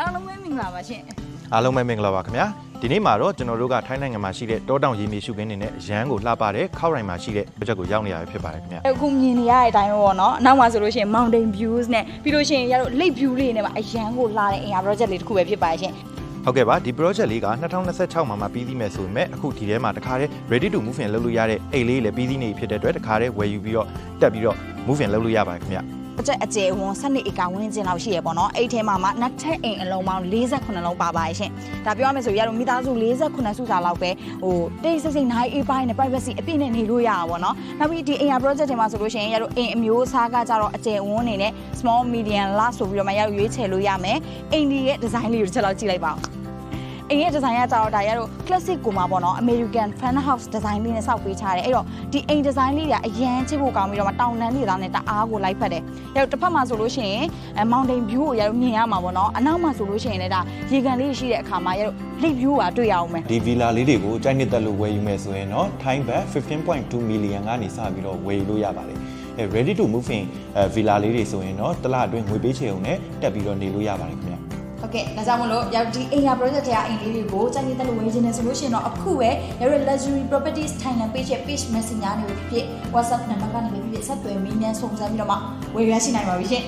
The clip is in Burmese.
အားလုံးပဲမင်္ဂလာပါရှင်အားလုံးပဲမင်္ဂလာပါခင်ဗျာဒီနေ့မှာတော့ကျွန်တော်တို့ကထိုင်းနိုင်ငံမှာရှိတဲ့တောတောင်ရေမြေရှုခင်းနေနဲ့ရန်ကိုလှပတဲ့ခောက်ရိုင်မှာရှိတဲ့ project ကိုရောက်နေရဖြစ်ပါတယ်ခင်ဗျာအခုမြင်နေရတဲ့အတိုင်းပဲပေါ့နော်အနောက်မှာဆိုလို့ရှိရင် mountain views နဲ့ပြီးလို့ရှိရင်ရတော့ lake view လေးနဲ့ပါအရန်ကိုလာတဲ့အင်အား project လေးတစ်ခုပဲဖြစ်ပါရှင်ဟုတ်ကဲ့ပါဒီ project လေးက2026မှာမှပြီးသီးမယ်ဆိုပေမဲ့အခုဒီထဲမှာတခါတည်း ready to move in လုပ်လို့ရတဲ့အိတ်လေးလည်းပြီးသီးနေဖြစ်တဲ့အတွက်တခါတည်းဝယ်ယူပြီးတော့တက်ပြီးတော့ move in လုပ်လို့ရပါတယ်ခင်ဗျာ အကျက်အကျယ်ဝန်12ဧကဝန်းကျင်လောက်ရှိရပေါ့နော်အဲ့ဒီထဲမှာမှနှစ်ထပ်အိမ်အလုံးပေါင်း48လုံးပါပါရှင်ဒါပြောရမယ်ဆိုရတော့မိသားစု48စုစာလောက်ပဲဟိုတိတ်ဆိတ်ဆိတ်နိုင်အေးပိုင်းနဲ့ privacy အပြည့်နဲ့နေလို့ရတာပေါ့နော်နောက်ပြီးဒီအိမ်ယာ project တွေမှာဆိုလို့ရှိရင်ရတော့အိမ်အမျိုးအစားကကြတော့အကျယ်ဝန်းနေနဲ့ small medium large ဆိုပြီးတော့မှရရွေးချယ်လို့ရမယ်အိမ်ဒီရဲ့ design လေးကိုတစ်ချက်လောက်ကြည့်လိုက်ပါဦး အိမ်ရဲ့ design ကကြတော့ဒါရတော့ classic ကိုမှာပေါ့နော် American fan house design လေးနဲ့စောက်ပေးထားတယ်အဲ့တော့ဒီအိမ် design လေးတွေကအရန်ချစ်ဖို့ကောင်းပြီးတော့မှတောင်တန်းတွေသားနဲ့တအားကိုလိုက်ဖက်တယ်အဲ့တော့တစ်ဖက်မှာဆိုလို့ရှိရင်အဲ mountain view ကိုရတော့မြင်ရမှာပေါ့နော်အနောက်မှာဆိုလို့ရှိရင်လည်းဒါရေကန်လေးရှိတဲ့အခါမှာရတော့ lake view ကတွေ့ရအောင်မယ်ဒီ villa လေးတွေကိုကြိုက်နှစ်သက်လို့ဝယ်ယူမယ်ဆိုရင်တော့ထိုင်းဘတ်15.2 million ကနေစပြီးတော့ဝယ်ယူလို့ရပါတယ်အဲ ready to move in အဲ villa လေးတွေဆိုရင်တော့တစ်လအတွင်းငွေပေးချေုံနဲ့တက်ပြီးတော့နေလို့ရပါတယ်ခင်ဗျာ ဟုတ်ကဲ့ဒါကြောင့်မလို့ရောက်ဒီအိမ်ယာ project တွေကအိမ်လေးတွေကိုစနေတက်လို့ဝယ်ခြင်းနဲ့ဆိုလို့ရှိရင်တော့အခုပဲရရ luxury properties Thailand page ရဲ့ page messenger တွေကိုဖြစ်ဖြစ် WhatsApp နံပါတ်ကနေပဲဖြစ်ဖြစ်ဆက်သွယ်မေးမြန်းစုံစမ်းပြီးတော့မှဝယ်ရရှိနိုင်ပါပြီရှင်